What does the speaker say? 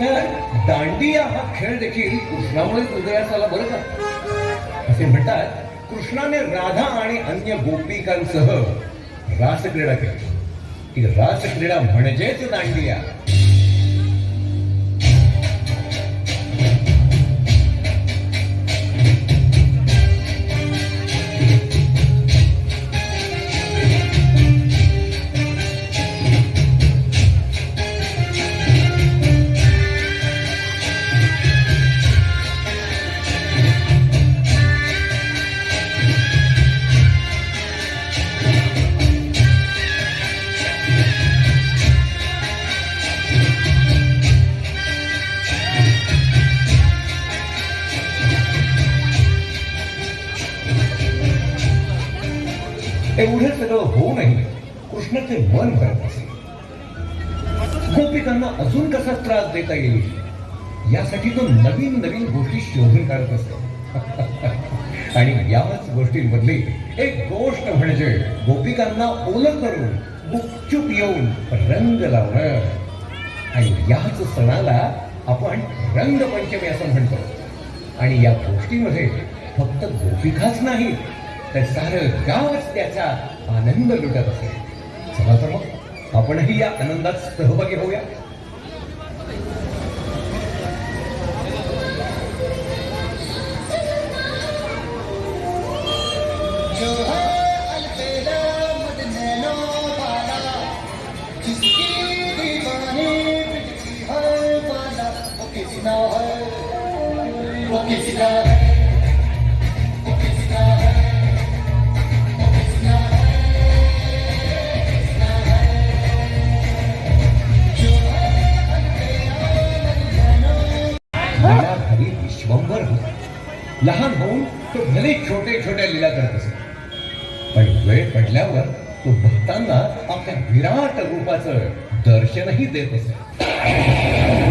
तर दांडिया हा खेळ देखील कृष्णामुळे उदयास आला बरं का? असे म्हणतात कृष्णाने राधा आणि अन्य गोपिकांसह रासक्रीडा केली. ती रासक्रीडा म्हणजेच दांडिया. एवढं सगळं होऊनही कृष्णाचे मन भरत असे. गोपिकांना अजून कसा त्रास देता येईल? यासाठी तो नवीन नवीन गोष्टी शोधून काढत असतो. आणि याच गोष्टींमधली एक गोष्ट म्हणजे गोपिकांना ओलं करून गुपचूप येऊन रंग लावणं. आणि याच सणाला आपण रंगपंचमी असं म्हणतो. आणि या गोष्टीमध्ये फक्त गोपिकाच नाही तर सारं गावच त्याचा आनंद लुटत असेल. चला तर मग आपणही या आनंदात सहभागी होऊया. जो है अलबेला घरी होता लहान होऊन तो भले छोटे छोट्या लीला करत असे पण वेळ पडल्यावर तो भक्तांना आपल्या विराट रूपाचं दर्शनही देत असे